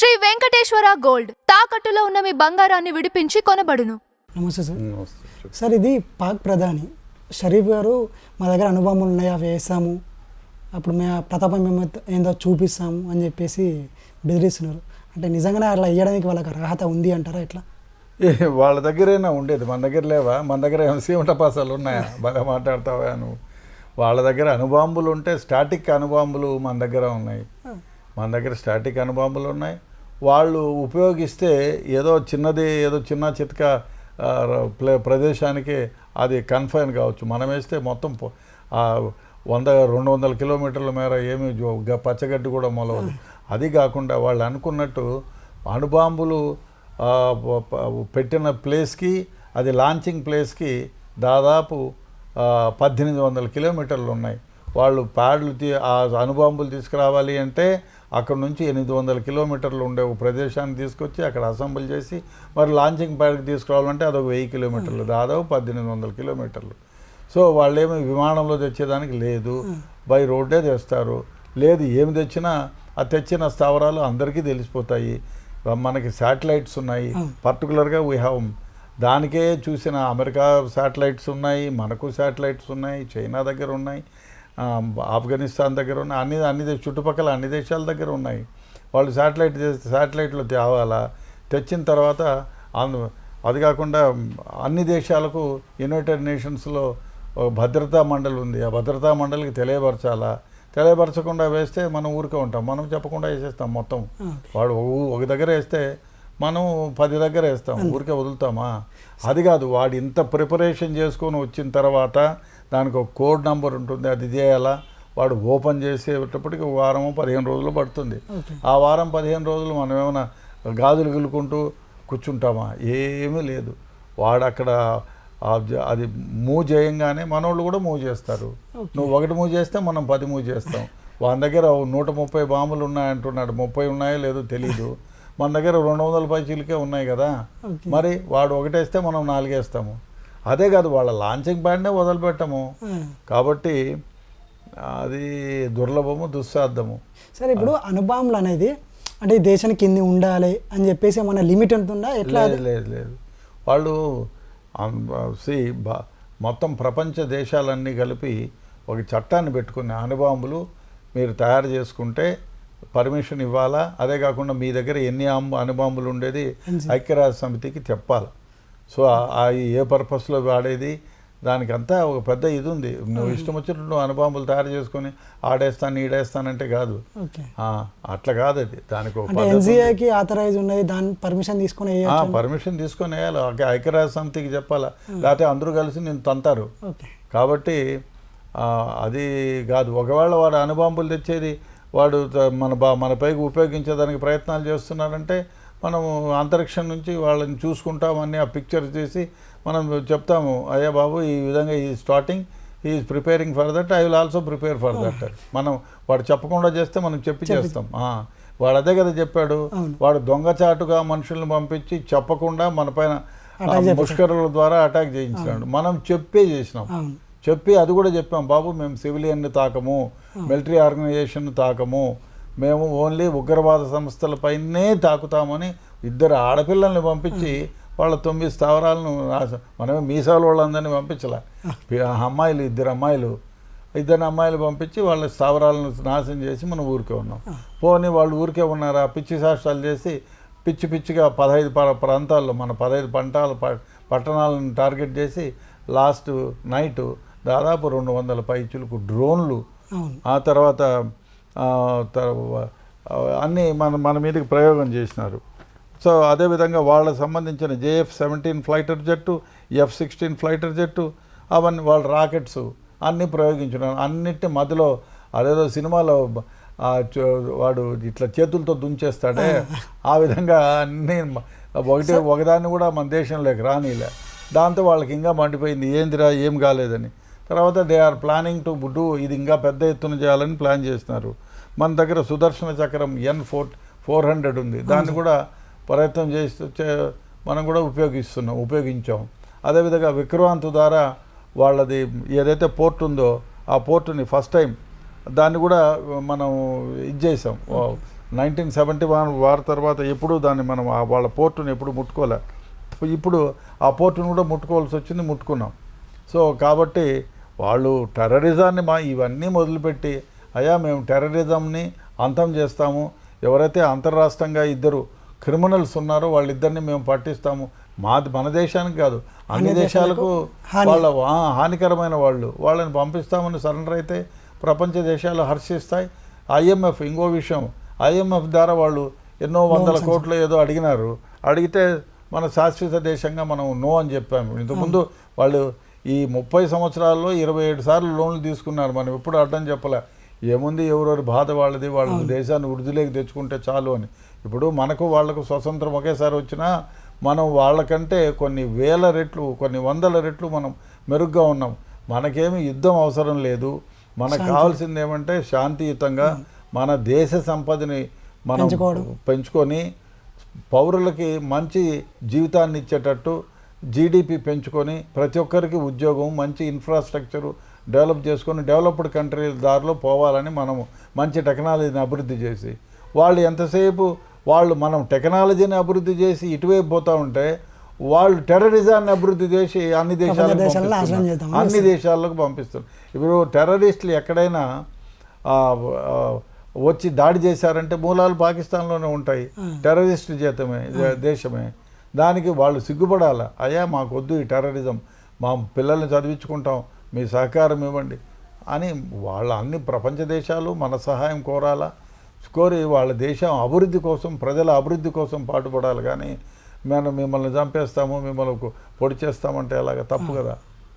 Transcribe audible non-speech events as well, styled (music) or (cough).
Shri Venkateswara gold. తాకట్టులో ఉన్న మీ బంగారాన్ని విడిపించి కొనబడును. నమస్తే సార్. సార్ ఇది పాక్ ప్రధాని. షరీఫ్ గారు మా దగ్గర అనుభవం ఉన్నాయి? అవి వేస్తాము. అప్పుడు మేము ఆ ప్రతాపం మేము ఏందో చూపిస్తాము అని చెప్పేసి బెదిరిస్తున్నారు. అంటే నిజంగానే అట్లా ఇవ్వడానికి వాళ్ళకి అర్హత ఉంది అంటారా ఎట్లా ఏ, వాళ్ళ దగ్గరైనా ఉండేది? మన దగ్గర లేవా? మన దగ్గర ఏమైనా సీమట పాసాలు ఉన్నాయా? బాగా మాట్లాడతావా నువ్వు? వాళ్ళ దగ్గర అణుబాంబులు ఉంటే స్టాటిక్ అణుబాంబులు మన దగ్గర ఉన్నాయి. మన దగ్గర స్టాటిక్ అణుబాంబులు ఉన్నాయి. వాళ్ళు ఉపయోగిస్తే ఏదో చిన్నది ఏదో చిన్న చితక ప్లే ప్రదేశానికి అది కన్ఫైన్ కావచ్చు. మనం వేస్తే మొత్తం వంద రెండు వందల కిలోమీటర్ల మేర ఏమి పచ్చగడ్డి కూడా మొలవదు. అది కాకుండా వాళ్ళు అనుకున్నట్టు అణుబాంబులు పెట్టిన ప్లేస్కి అది లాంచింగ్ ప్లేస్కి దాదాపు పద్దెనిమిది వందల కిలోమీటర్లు ఉన్నాయి. వాళ్ళు ప్యాడ్లు తీ ఆ అణుబాంబులు తీసుకురావాలి అంటే అక్కడ నుంచి ఎనిమిది వందల కిలోమీటర్లు ఉండే ఒక ప్రదేశాన్ని తీసుకొచ్చి అక్కడ అసెంబుల్ చేసి మరి లాంచింగ్ ప్యాడ్కి తీసుకురావాలంటే అదొక వెయ్యి కిలోమీటర్లు దాదాపు పద్దెనిమిది వందల కిలోమీటర్లు. సో వాళ్ళేమి విమానంలో తెచ్చేదానికి లేదు. బై రోడ్డే తెస్తారు. లేదు ఏమి తెచ్చినా ఆ తెచ్చిన స్థావరాలు అందరికీ తెలిసిపోతాయి. మనకి శాటిలైట్స్ ఉన్నాయి. పర్టికులర్గా వీ హ్యావ్ దానికే చూసిన అమెరికా శాటిలైట్స్ ఉన్నాయి మనకు శాటిలైట్స్ ఉన్నాయి చైనా దగ్గర ఉన్నాయి. ఆఫ్ఘనిస్తాన్ దగ్గర ఉన్నాయి అన్ని అన్ని చుట్టుపక్కల అన్ని దేశాల దగ్గర ఉన్నాయి. వాళ్ళు శాటిలైట్ శాటిలైట్లు తేవాలా? తెచ్చిన తర్వాత అందు అది కాకుండా అన్ని దేశాలకు యునైటెడ్ నేషన్స్లో ఒక భద్రతా మండలి ఉంది. ఆ భద్రతా మండలికి తెలియపరచాలా? తెలియపరచకుండా వేస్తే మనం ఊరికే ఉంటాం. మనం చెప్పకుండా వేసేస్తాం మొత్తం. వాడు ఒక- ఒక దగ్గర వేస్తే మనం పది దగ్గర వేస్తాం. ఊరికే వదులుతామా? అది కాదు వాడు ఇంత ప్రిపరేషన్ చేసుకొని వచ్చిన తర్వాత దానికి ఒక కోడ్ నంబర్ ఉంటుంది అది చేయాలా వాడు ఓపెన్ చేసేటప్పటికి వారం పదిహేను రోజులు పడుతుంది. ఆ వారం పదిహేను రోజులు మనం ఏమైనా గాజులు గిలుకుంటూ కూర్చుంటామా? ఏమీ లేదు. వాడు అక్కడ అది మూవ్ చేయంగానే మనోళ్ళు కూడా మూవ్ చేస్తారు. నువ్వు ఒకటి మూవ్ చేస్తే మనం పది మూవ్ చేస్తాం. వాని దగ్గర నూట ముప్పై బాంబులు ఉన్నాయంటున్నాడు. ముప్పై ఉన్నాయో లేదో తెలీదు. మన దగ్గర రెండు వందల పైచీలకే ఉన్నాయి కదా? మరి వాడు ఒకటేస్తే మనం నాలుగేస్తాము. అదే కాదు వాళ్ళ లాంచింగ్ ప్యాడ్నే వదిలిపెట్టము. కాబట్టి అది దుర్లభము దుస్సాధ్యము. సరే ఇప్పుడు అనుభవంలు అనేది అంటే ఈ దేశానికి ఇన్ని ఉండాలి అని చెప్పేసి ఏమైనా లిమిట్ ఉంటుందా ఎట్లా లేదు లేదు వాళ్ళు సి మొత్తం ప్రపంచ దేశాలన్నీ కలిపి ఒక చట్టాన్ని పెట్టుకునే అణుబాంబులు మీరు తయారు చేసుకుంటే పర్మిషన్ ఇవ్వాలా? అదే కాకుండా మీ దగ్గర ఎన్ని అణుబాంబులు ఉండేది? ఐక్యరాజ్య సమితికి చెప్పాలి? సో ఆ- ఆ ఏ పర్పస్లో వాడేది దానికంతా ఒక పెద్ద ఇది ఉంది నువ్వు ఇష్టం వచ్చినట్టు నువ్వు అణుబాంబులు తయారు చేసుకొని ఆడేస్తాను ఈడేస్తానంటే కాదు. అట్లా కాదు అది దానికి ఆథరైజ్ ఉన్నది దాని పర్మిషన్ తీసుకొని పర్మిషన్ తీసుకొని వేయాలి. ఐక్యరాజ్య సమితికి చెప్పాలా? లేకపోతే అందరూ కలిసి నేను తంతారు. కాబట్టి అది కాదు. ఒకవేళ వాడు అణుబాంబులు తెచ్చేది వాడు మన బా మన పైకి ఉపయోగించేదానికి ప్రయత్నాలు చేస్తున్నారంటే మనం అంతరిక్షం నుంచి వాళ్ళని చూసుకుంటామని ఆ పిక్చర్ చేసి మనం చెప్తాము అయ్యా బాబు ఈ విధంగా ఈ starting is preparing for that I will also prepare for that మనం వాడు చెప్పకుండా చేస్తే మనం చెప్పి చేస్తాం. వాడు అదే కదా చెప్పాడు. వాడు దొంగచాటుగా మనుషుల్ని పంపించి చెప్పకుండా మన పైన ముష్కరుల ద్వారా అటాక్ చేయించాడు మనం చెప్పే చేసినాం. చెప్పి అది కూడా చెప్పాం బాబు మేము సివిలియన్ని తాకము మిలిటరీ ఆర్గనైజేషన్ తాకము మేము ఓన్లీ ఉగ్రవాద సంస్థలపైనే తాకుతామని ఇద్దరు ఆడపిల్లల్ని పంపించి వాళ్ళ తొమ్మిది స్థావరాలను మనమే మీసాల వాళ్ళందరినీ పంపించలే. (laughs) ఆ అమ్మాయిలు ఇద్దరు అమ్మాయిలు ఇద్దరు అమ్మాయిలు పంపించి వాళ్ళ స్థావరాలను నాశనం చేసి మనం ఊరికే ఉన్నాం. పోనీ వాళ్ళు ఊరికే ఉన్నారా? పిచ్చి శాస్త్రాలు చేసి పిచ్చి పిచ్చిగా పదహైదు ప- ప్రాంతాల్లో మన పదహైదు పంటాల పట్టణాలను టార్గెట్ చేసి లాస్ట్ నైట్ దాదాపు రెండు వందల పైచులకు డ్రోన్లు ఆ తర్వాత అన్నీ మన మన మీదకి ప్రయోగం చేసినారు. సో అదేవిధంగా వాళ్ళకి సంబంధించిన JF seventeen fighter jet F sixteen fighter jet అవన్నీ వాళ్ళ రాకెట్స్ అన్నీ ప్రయోగించినారు అన్నిటి మధ్యలో అదేదో సినిమాలో వాడు ఇట్లా చేతులతో దుంచేస్తాడే ఆ విధంగా అన్నీ ఒకటి ఒకదాన్ని కూడా మన దేశంలోకి రానిలే. దాంతో వాళ్ళకి ఇంకా మండిపోయింది ఏందిరా ఏం కాలేదని. తర్వాత they are planning to do ఇది ఇంకా పెద్ద ఎత్తున చేయాలని ప్లాన్ చేస్తున్నారు. మన దగ్గర సుదర్శన చక్రం ఎన్ ఫోర్ ఫోర్ హండ్రెడ్ ఉంది. దాన్ని కూడా ప్రయత్నం చేస్తూ చే- మనం కూడా ఉపయోగిస్తున్నాం ఉపయోగించాం. అదేవిధంగా విక్రాంత్ ద్వారా వాళ్ళది ఏదైతే పోర్ట్ ఉందో ఆ పోర్టుని ఫస్ట్ టైం దాన్ని కూడా మనం ఇది చేసాం నైన్టీన్ సెవెంటీ వన్ వార్ తర్వాత ఎప్పుడు దాన్ని మనం వాళ్ళ పోర్టుని ఎప్పుడు ముట్టుకోలే. ఇప్పుడు ఆ పోర్టును కూడా ముట్టుకోవాల్సి వచ్చింది ముట్టుకున్నాం. సో కాబట్టి వాళ్ళు టెర్రరిజాన్ని మా ఇవన్నీ మొదలుపెట్టి అయ్యా మేము టెర్రరిజంని అంతం చేస్తాము. ఎవరైతే అంతర్రాష్ట్రంగా ఇద్దరు క్రిమినల్స్ ఉన్నారో వాళ్ళిద్దరిని మేము పట్టిస్తాము. మాది మన దేశానికి కాదు అన్ని దేశాలకు. వాళ్ళ హానికరమైన వాళ్ళు. వాళ్ళని పంపిస్తామని సరెండర్ అయితే ప్రపంచ దేశాలు హర్షిస్తాయి. ఐఎంఎఫ్ ఇంకో విషయం. ఐఎంఎఫ్ ద్వారా వాళ్ళు ఎన్నో వందల కోట్లు ఏదో అడిగినారు. అడిగితే మన శాశ్వత దేశంగా మనం నో అని చెప్పాము. ఇంతకుముందు వాళ్ళు ఈ ముప్పై సంవత్సరాల్లో ఇరవై ఏడు సార్లు లోన్లు తీసుకున్నారు. మనం ఎప్పుడు అడ్డం చెప్పలే. ఏముంది ఎవరెవరి బాధ వాళ్ళది వాళ్ళ దేశాన్ని వృద్ధిలోకి తెచ్చుకుంటే చాలు అని. ఇప్పుడు మనకు వాళ్ళకు స్వతంత్రం ఒకేసారి వచ్చినా మనం వాళ్ళకంటే కొన్ని వేల రెట్లు కొన్ని వందల రెట్లు మనం మెరుగ్గా ఉన్నాం. మనకేమి యుద్ధం అవసరం లేదు. మనకు కావాల్సింది ఏమంటే శాంతియుతంగా మన దేశ సంపదని మనం. పెంచుకొని పౌరులకి మంచి జీవితాన్ని ఇచ్చేటట్టు జీడిపి పెంచుకొని ప్రతి ఒక్కరికి ఉద్యోగం మంచి ఇన్ఫ్రాస్ట్రక్చరు డెవలప్ చేసుకొని డెవలప్డ్ కంట్రీ దారిలో పోవాలని మనము మంచి టెక్నాలజీని అభివృద్ధి చేసి వాళ్ళు ఎంతసేపు వాళ్ళు మనం టెక్నాలజీని అభివృద్ధి చేసి ఇటువైపు పోతూ ఉంటే వాళ్ళు టెర్రరిజాన్ని అభివృద్ధి చేసి అన్ని దేశాలకు అన్ని దేశాలకు పంపిస్తారు ఇప్పుడు టెర్రరిస్టులు ఎక్కడైనా వచ్చి దాడి చేశారంటే మూలాలు పాకిస్తాన్లోనే ఉంటాయి. టెర్రరిస్ట్ చేతమే దేశమే. దానికి వాళ్ళు సిగ్గుపడాలి? అయ్యా మాకు వద్దు ఈ టెర్రరిజం. మా పిల్లల్ని చదివించుకుంటాం. మీ సహకారం ఇవ్వండి అని వాళ్ళ అన్ని ప్రపంచ దేశాలు మన సహాయం కోరాలా? కోరి వాళ్ళ దేశం అభివృద్ధి కోసం ప్రజల అభివృద్ధి కోసం పాటుపడాలి కానీ మనం మిమ్మల్ని చంపేస్తాము మిమ్మల్ని పొడి చేస్తామంటే ఎలాగ? తప్పు కదా.